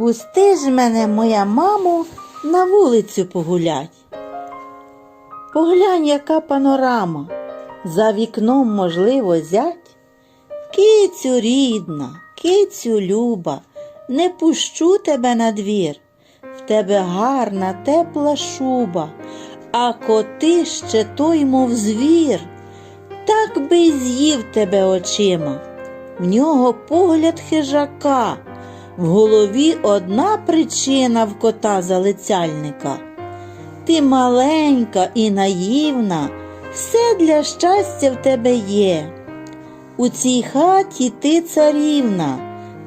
Пусти ж мене, моя мамо, на вулицю погулять. Поглянь, яка панорама, за вікном, можливо, зять. Кицю рідна, кицю люба, не пущу тебе на двір. В тебе гарна, тепла шуба, а коти ще той, мов звір. Так би й з'їв тебе очима. В нього погляд хижака, в голові одна причина в кота залицяльника. Ти маленька і наївна, все для щастя в тебе є. У цій хаті ти царівна,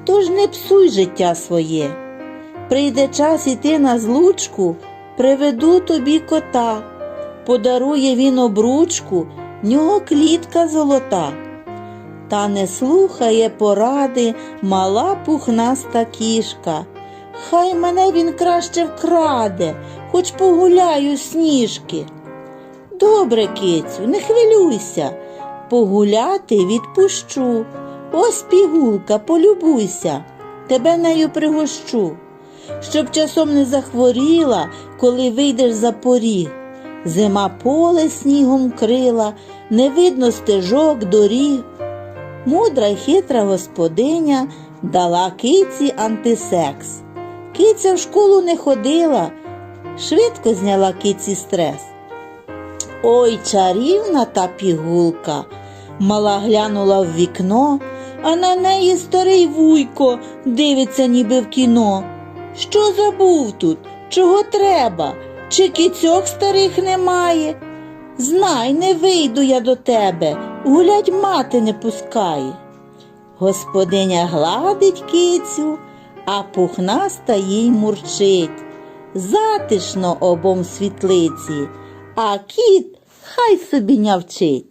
тож не псуй життя своє. Прийде час іти на злучку, приведу тобі кота, подарує він обручку, в нього клітка золота. Та не слухає поради мала пухнаста кішка. Хай мене він краще вкраде, хоч погуляю сніжки. Добре, кицю, не хвилюйся, погуляти відпущу. Ось пігулка, полюбуйся, тебе нею пригощу, щоб часом не захворіла, коли вийдеш за поріг. Зима поле снігом крила, не видно стежок, доріг. Мудра й хитра господиня дала киці антисекс. Киця в школу не ходила, швидко зняла киці стрес. Ой, чарівна та пігулка. Мала глянула в вікно, а на неї старий вуйко дивиться, ніби в кіно. Що забув тут? Чого треба? Чи кіцьок старих немає? Знай, не вийду я до тебе, гулять мати не пускає. Господиня гладить кицю, а пухнаста їй мурчить. Затишно обом світлиці, а кіт хай собі нявчить.